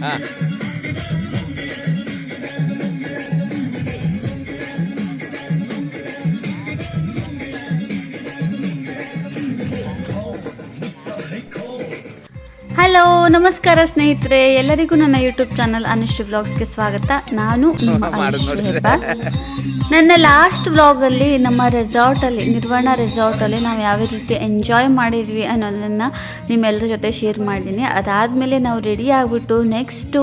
啊 hello ನಮಸ್ಕಾರ ಸ್ನೇಹಿತರೆ. ಎಲ್ಲರಿಗೂ ನನ್ನ ಯೂಟ್ಯೂಬ್ ಚಾನಲ್ ಅನುಶ್ರೀ ವ್ಲಾಗ್ಸ್ಗೆ ಸ್ವಾಗತ. ನಾನು ನಿಮ್ಮ ಅನುಶ್ರೀ ನನ್ನ ಲಾಸ್ಟ್ ವ್ಲಾಗಲ್ಲಿ ನಮ್ಮ ರೆಸಾರ್ಟಲ್ಲಿ ನಿರ್ವಹಣಾ ರೆಸಾರ್ಟಲ್ಲಿ ನಾವು ಯಾವ ರೀತಿ ಎಂಜಾಯ್ ಮಾಡಿದ್ವಿ ಅನ್ನೋದನ್ನು ನಿಮ್ಮೆಲ್ಲರ ಜೊತೆ ಶೇರ್ ಮಾಡಿದ್ದೀನಿ ಅದಾದ್ಮೇಲೆ ನಾವು ರೆಡಿ ಆಗಿಬಿಟ್ಟು ನೆಕ್ಸ್ಟು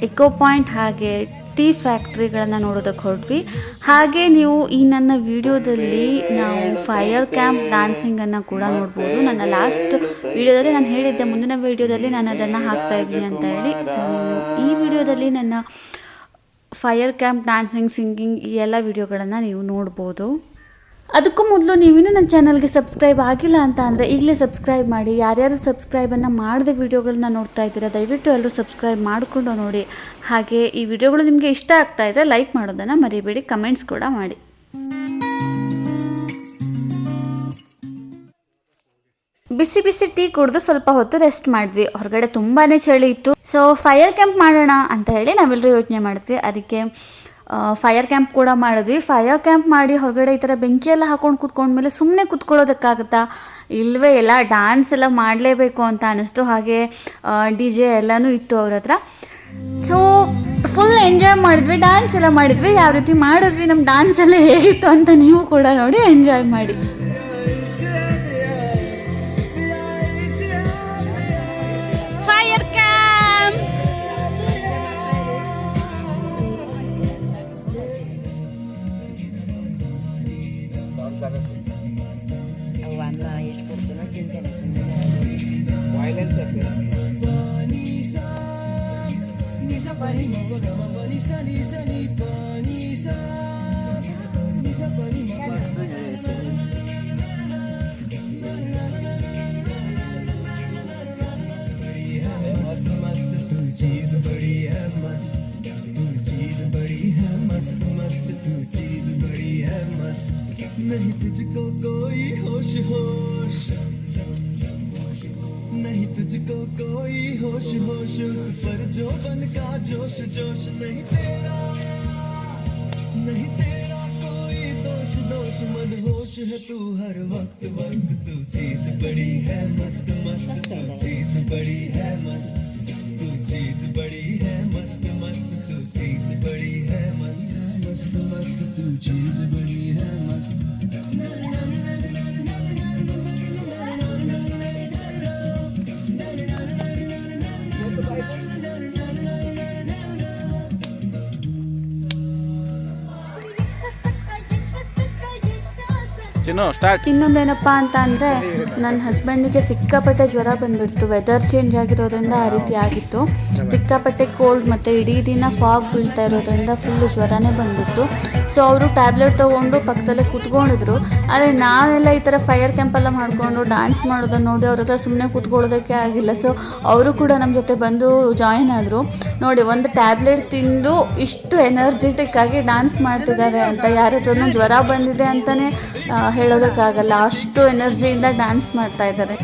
ಎಕೋ ಪಾಯಿಂಟ್ ಹಾಗೆ ಟೀ ಫ್ಯಾಕ್ಟ್ರಿಗಳನ್ನು ನೋಡೋದಕ್ಕೆ ಹೊರಟ್ವಿ. ಹಾಗೆ ನೀವು ಈ ನನ್ನ ವಿಡಿಯೋದಲ್ಲಿ ನಾವು ಫೈರ್ ಕ್ಯಾಂಪ್ ಡ್ಯಾನ್ಸಿಂಗನ್ನು ಕೂಡ ನೋಡ್ಬೋದು. ನನ್ನ ಲಾಸ್ಟ್ ವಿಡಿಯೋದಲ್ಲಿ ನಾನು ಹೇಳಿದ್ದೆ, ಮುಂದಿನ ವಿಡಿಯೋದಲ್ಲಿ ನಾನು ಅದನ್ನು ಹಾಕ್ತಾ ಇದ್ದೀನಿ ಅಂತ ಹೇಳಿ. ಈ ವಿಡಿಯೋದಲ್ಲಿ ನನ್ನ ಫೈರ್ ಕ್ಯಾಂಪ್ ಡ್ಯಾನ್ಸಿಂಗ್ ಸಿಂಗಿಂಗ್ ಈ ಎಲ್ಲ ವಿಡಿಯೋಗಳನ್ನು ನೀವು ನೋಡ್ಬೋದು. ಅದಕ್ಕೂ ಮೊದಲು ನೀವಿನ್ನೂ ನನ್ನ ಚಾನಲ್ಗೆ ಸಬ್ಸ್ಕ್ರೈಬ್ ಆಗಿಲ್ಲ ಅಂತ ಅಂದರೆ ಈಗಲೇ ಸಬ್ಸ್ಕ್ರೈಬ್ ಮಾಡಿ. ಯಾರ್ಯಾರು ಸಬ್ಸ್ಕ್ರೈಬನ್ನು ಮಾಡದೆ ವೀಡಿಯೋಗಳನ್ನ ನೋಡ್ತಾ ಇದ್ದೀರಾ, ದಯವಿಟ್ಟು ಎಲ್ಲರೂ ಸಬ್ಸ್ಕ್ರೈಬ್ ಮಾಡಿಕೊಂಡು ನೋಡಿ. ಹಾಗೆ ಈ ವಿಡಿಯೋಗಳು ನಿಮಗೆ ಇಷ್ಟ ಆಗ್ತಾ ಇದ್ರೆ ಲೈಕ್ ಮಾಡೋದನ್ನು ಮರಿಬೇಡಿ, ಕಮೆಂಟ್ಸ್ ಕೂಡ ಮಾಡಿ. ಬಿಸಿ ಬಿಸಿ ಟೀ ಕುಡಿದು ಸ್ವಲ್ಪ ಹೊತ್ತು ರೆಸ್ಟ್ ಮಾಡಿದ್ವಿ. ಹೊರಗಡೆ ತುಂಬಾ ಚಳಿ ಇತ್ತು. ಸೊ ಫೈರ್ ಕ್ಯಾಂಪ್ ಮಾಡೋಣ ಅಂತ ಹೇಳಿ ನಾವೆಲ್ಲರೂ ಯೋಚನೆ ಮಾಡಿದ್ವಿ. ಅದಕ್ಕೆ ಫೈರ್ ಕ್ಯಾಂಪ್ ಕೂಡ ಮಾಡಿದ್ವಿ. ಫೈರ್ ಕ್ಯಾಂಪ್ ಮಾಡಿ ಹೊರಗಡೆ ಈ ಥರ ಬೆಂಕಿ ಎಲ್ಲ ಹಾಕೊಂಡು ಕೂತ್ಕೊಂಡ್ಮೇಲೆ ಸುಮ್ಮನೆ ಕೂತ್ಕೊಳ್ಳೋದಕ್ಕಾಗುತ್ತಾ? ಇಲ್ಲವೇ ಎಲ್ಲ ಡ್ಯಾನ್ಸ್ ಎಲ್ಲ ಮಾಡಲೇಬೇಕು ಅಂತ ಅನ್ನಿಸ್ತು. ಹಾಗೆ ಡಿ ಜೆ ಎಲ್ಲನೂ ಇತ್ತು ಅವ್ರ ಹತ್ರ. ಸೊ ಫುಲ್ ಎಂಜಾಯ್ ಮಾಡಿದ್ವಿ. ಡ್ಯಾನ್ಸ್ ಎಲ್ಲ ಮಾಡಿದ್ವಿ. ಯಾವ ರೀತಿ ಮಾಡಿದ್ವಿ? ನಮ್ಮ ಡ್ಯಾನ್ಸ್ ಎಲ್ಲ ಹೇಗಿತ್ತು ಅಂತ ನೀವು ಕೂಡ ನೋಡಿ ಎಂಜಾಯ್ ಮಾಡಿ. मस्त मस्त, तू चीज़ बड़ी है मस्त। नहीं तुझको कोई होश होश नहीं तुझको कोई होश होश उस पर जो बन का जोश जोश, नहीं तेरा नहीं तेरा कोई दोष दोष। मदहोश है तू हर वक्त वक्त तू चीज़ बड़ी है मस्त मस्त, तू चीज़ बड़ी है मस्त। चीज़ बड़ी है मस्त मस्त तू चीज़ बड़ी है मस्त। मस्त मस्त तू चीज़ बड़ी है मस्त। ಇನ್ನೊಂದೇನಪ್ಪ ಅಂತ ಅಂದರೆ ನನ್ನ ಹಸ್ಬೆಂಡಿಗೆ ಸಿಕ್ಕಾಪಟ್ಟೆ ಜ್ವರ ಬಂದ್ಬಿಡ್ತು. ವೆದರ್ ಚೇಂಜ್ ಆಗಿರೋದ್ರಿಂದ ಆ ರೀತಿ ಆಗಿತ್ತು. ಸಿಕ್ಕಾಪಟ್ಟೆ ಕೋಲ್ಡ್ ಮತ್ತು ಇಡೀ ದಿನ ಫಾಗ್ ಬೀಳ್ತಾ ಇರೋದ್ರಿಂದ ಫುಲ್ಲು ಜ್ವರನೇ ಬಂದ್ಬಿಡ್ತು. ಸೊ ಅವರು ಟ್ಯಾಬ್ಲೆಟ್ ತೊಗೊಂಡು ಪಕ್ಕದಲ್ಲೇ ಕೂತ್ಕೊಂಡಿದ್ರು. ಆದರೆ ನಾವೆಲ್ಲ ಈ ಥರ ಫೈರ್ ಕ್ಯಾಂಪೆಲ್ಲ ಮಾಡಿಕೊಂಡು ಡ್ಯಾನ್ಸ್ ಮಾಡೋದನ್ನ ನೋಡಿ ಅವ್ರ ಹತ್ರ ಸುಮ್ಮನೆ ಕೂತ್ಕೊಳ್ಳೋದಕ್ಕೆ ಆಗಿಲ್ಲ. ಸೊ ಅವರು ಕೂಡ ನಮ್ಮ ಜೊತೆ ಬಂದು ಜಾಯಿನ್ ಆದರು. ನೋಡಿ, ಒಂದು ಟ್ಯಾಬ್ಲೆಟ್ ತಿಂದು ಇಷ್ಟು ಎನರ್ಜೆಟಿಕ್ ಆಗಿ ಡ್ಯಾನ್ಸ್ ಮಾಡ್ತಿದ್ದಾರೆ ಅಂತ, ಯಾರ ಹತ್ರನೂ ಜ್ವರ ಬಂದಿದೆ ಅಂತಲೇ ಹೇಳೋದಕ್ಕಾಗಲ್ಲ. ಅಷ್ಟು ಎನರ್ಜಿಯಿಂದ ಡ್ಯಾನ್ಸ್ ಮಾಡ್ತಾ ಇದ್ದಾರೆ.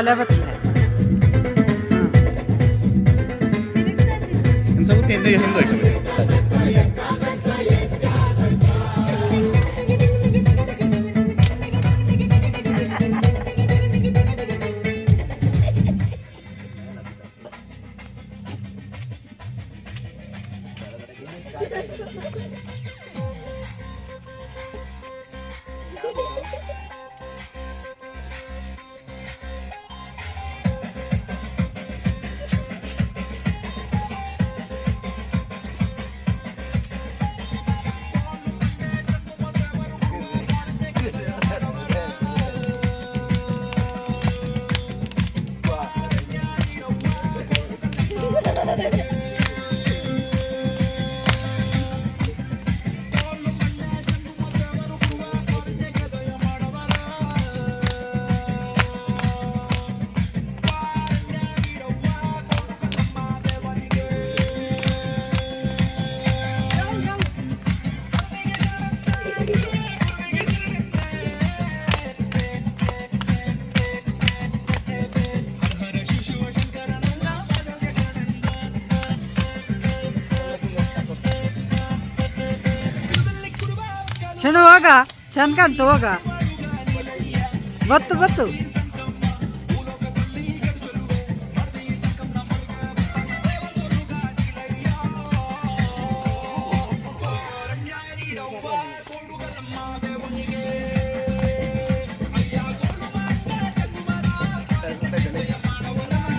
కలవట్లే ఎంత చేసిందో ಚಂದ ಕಾಣ್ತು ಹೋಗ. ಬತ್ತು ಬತ್ತು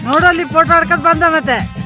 ನೋಡಲ್ಲಿ ಫೋಟೋ ಹಾಡ್ಕೊಂಡು ಬಂದ ಮತ್ತೆ.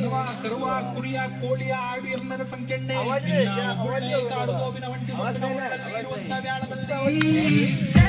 ಕನವ ಕರುವ ಕುರಿಯ ಕೋಳಿಯ ಆಡು ಎಮ್ಮೆನ ಸಂಖ್ಯೆಣ್ಣೆ ಕಾಡು ಗೋವಿನ ಒಂಟಿ ವ್ಯಾಳದಲ್ಲಿ.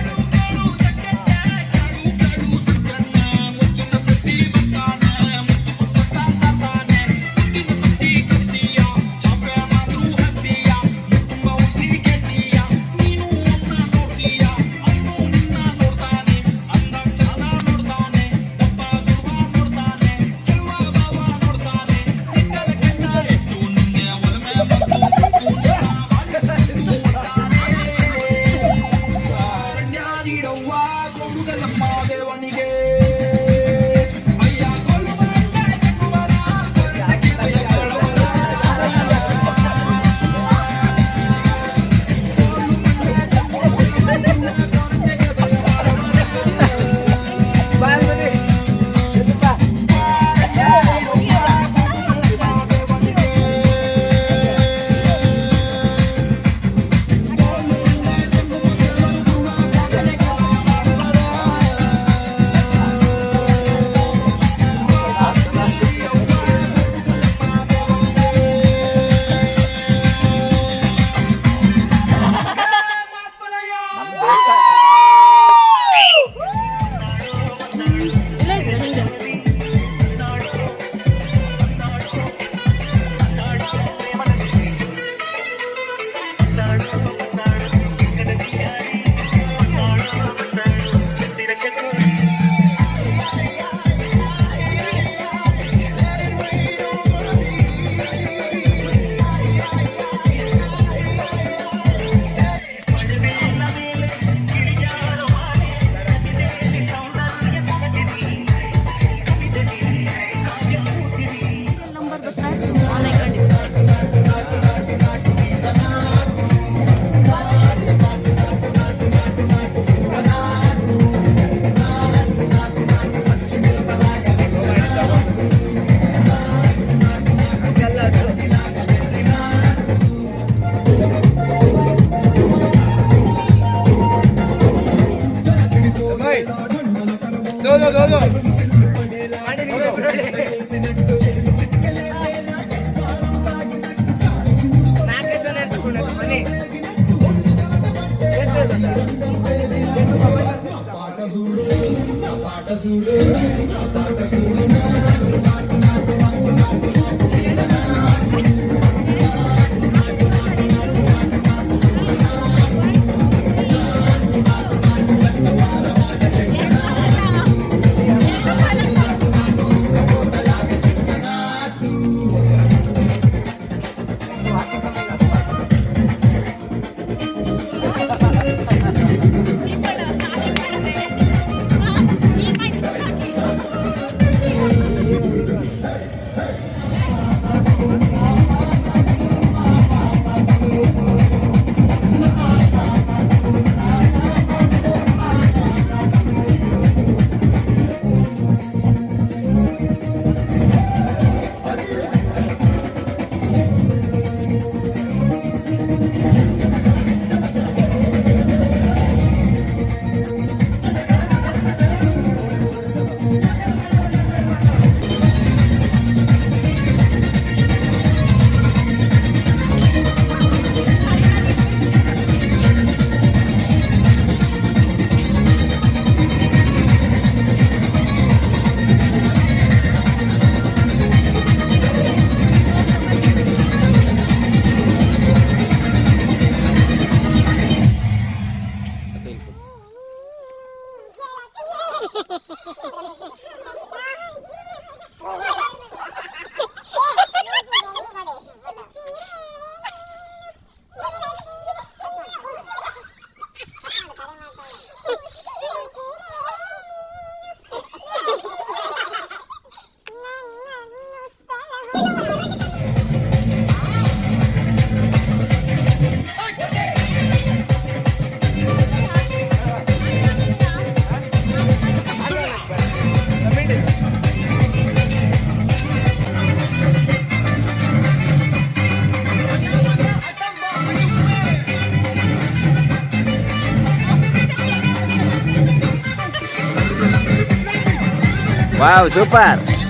Wow, super!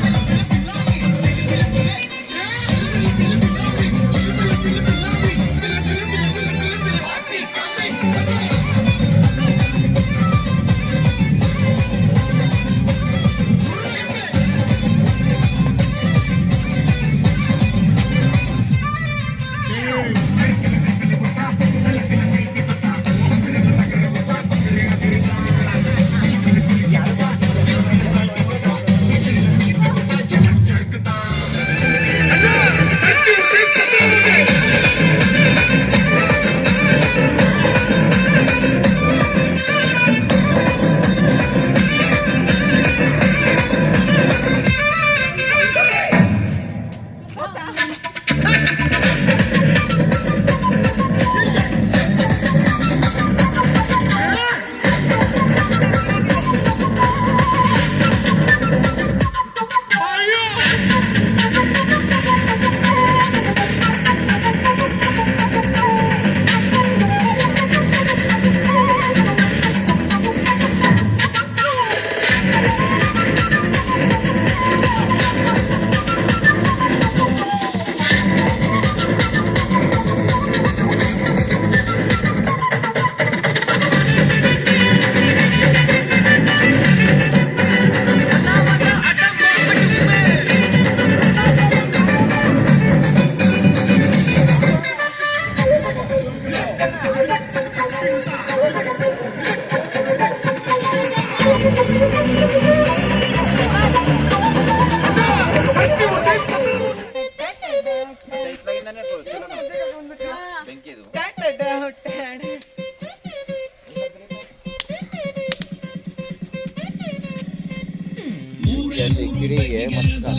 Gerçek yüreğe başka.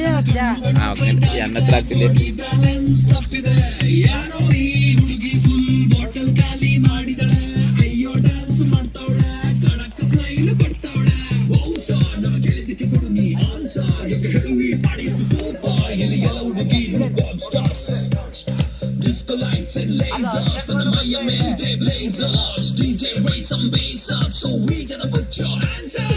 Yok ya. Ha, okey. Yani metraj bile. lasers and the Maya man, they blazers. DJ raise some bass up, so we gonna put your hands up.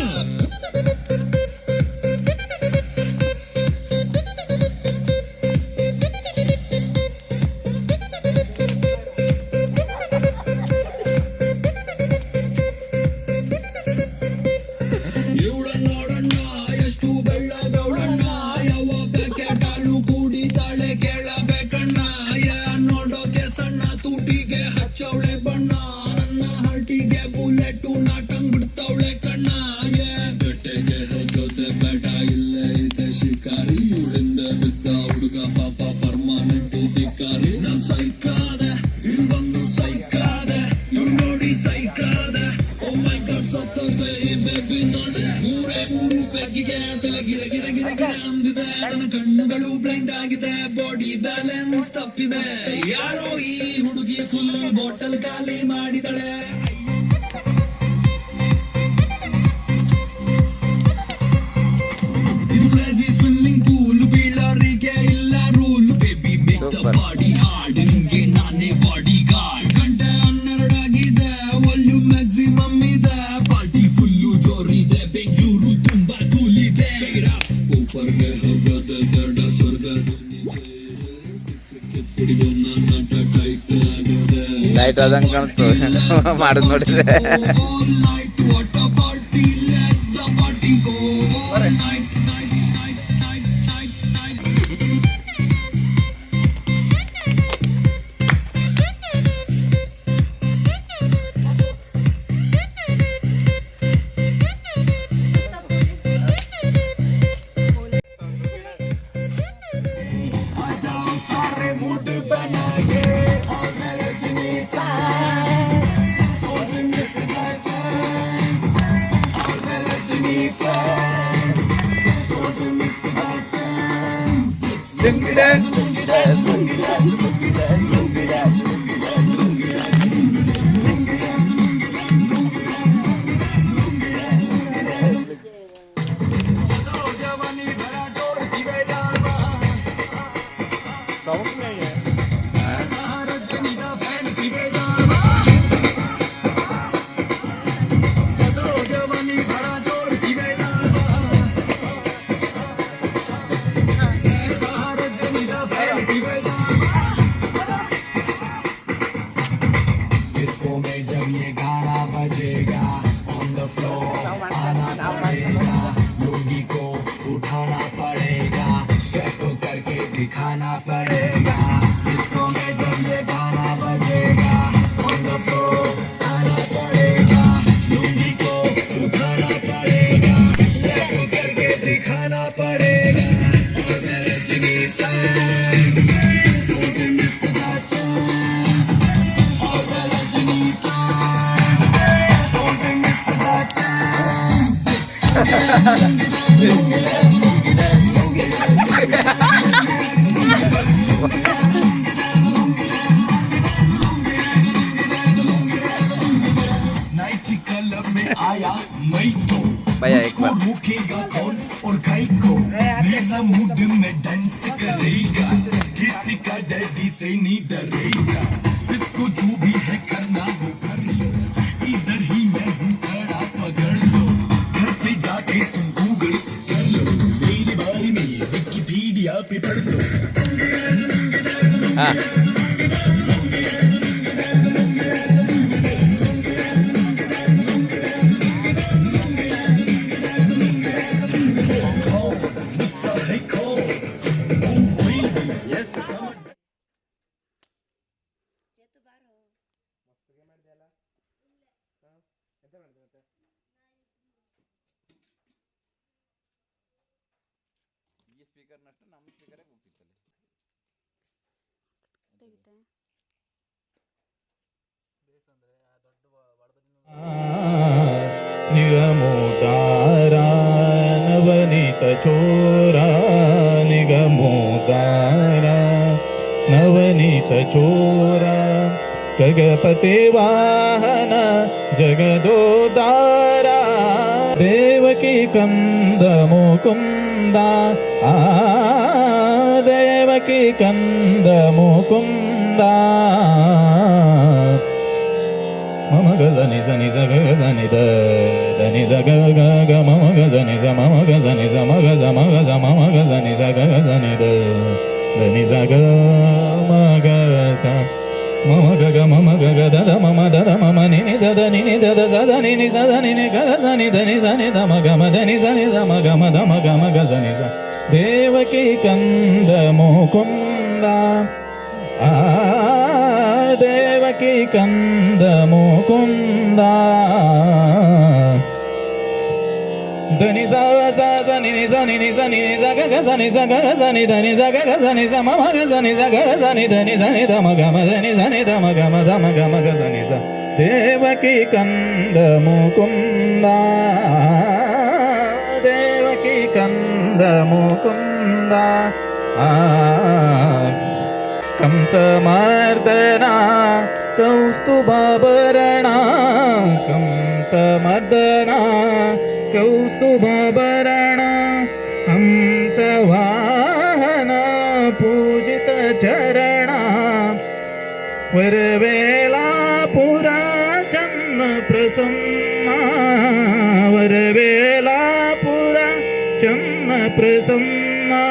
ಆಯ್ತು ಅದಂಗೆ ಕಾಣ್ತು ಮಾಡೋದು ನೋಡಿದ್ರೆ. ಈ ಸ್ಪೀಕರ್ನಷ್ಟು ನಮ್ಮ ನಿಗಮೋದಾರ ನವನೀತ ಚೋರ ारा नवनीतचोरा जगपति वाहन जगदोदारा देवकी कन्दमुकुन्दा आ देवकी कन्दमुकुन्दा మమ గజ నిజ నిజ గజ నిజ నిజ గగ గ మమ గజ నిజ మమ గజ నిజ మ గజ మ గజ మమ గజ నిజ గజ నిజ నిజ గ మగ మమ గగ మమ గగ దద మమ దద మమ నిని దద నిని దద దద నిని దద నిని ఆ దేవకి కందముకుంద ధని సని సని ధని జగ సని సమ సని జగ సని ధని సని దమ ధని సని దమ గమ దమ గమ గ సని స దేవకి కందముకుంద దేవకి ఆ कंसमर्दना च कंसमर्दना कौस्तु हंसवाहना पूजितचरणा वरवेला पुरा चन्द प्रसन्ना वरवेला पुरा चन्द प्रसन्ना।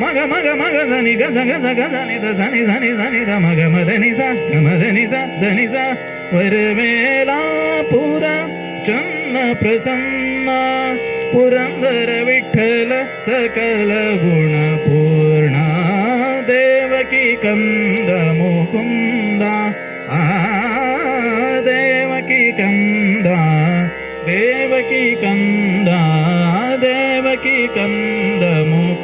మగ మగ మగ ధని గజ గజ గజ ని ధని ధని ధని ధ మగ మదని స మదని స ధని స వరవేలాపుర చన్న ప్రసన్న పురందర విఠల సకల గుణ పూర్ణ దేవకి కంద ముకుంద దేవకి కంద దేవకి కంద దేవకి కంద ಧ ನಿ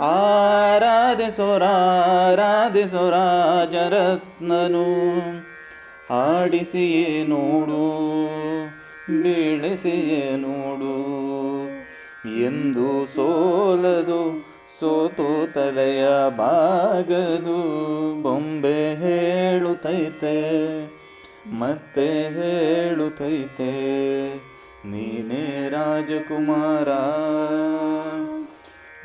ಆರಾಧಿಸೋರಾರಾಧಿಸೋ ರಾಜರತ್ನನು ಆಡಿಸಿಯೇ ನೋಡು, ಬೀಳಿಸಿಯೇ ನೋಡು. ಎಂದು ಸೋಲದು, ಸೋತು ತಲೆಯ ಬಾಗದು ಬೊಂಬೆ ಹೇಳುತ್ತೈತೆ ಮತ್ತೆ ಹೇಳುತ್ತೈತೆ ನೀನೇ ರಾಜಕುಮಾರ.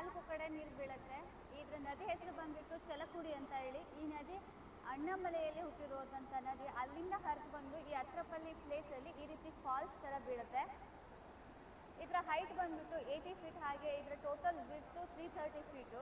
ನಾಲ್ಕು ಕಡೆ ನೀರು ಬೀಳುತ್ತೆ ಇದ್ರ ನದಿ ಹೆಸರು ಬಂದ್ಬಿಟ್ಟು ಚಲಕುಡಿ ಅಂತ ಹೇಳಿ ಈ ನದಿ ಅಣ್ಣಮಲೆಯಲ್ಲಿ ಹುಟ್ಟಿರುವಂಥ ನದಿ. ಅಲ್ಲಿಂದ ಹರಿದು ಬಂದು ಈ ಅತ್ರಪಲ್ಲಿ ಪ್ಲೇಸಲ್ಲಿ ಈ ರೀತಿ ಫಾಲ್ಸ್ ಥರ ಬೀಳುತ್ತೆ. ಇದರ ಹೈಟ್ ಬಂದ್ಬಿಟ್ಟು ಏಯ್ಟಿ ಫೀಟ್ ಹಾಗೆ ಇದರ ಟೋಟಲ್ ಬಿಟ್ಟು ತ್ರೀ ಥರ್ಟಿ ಫೀಟು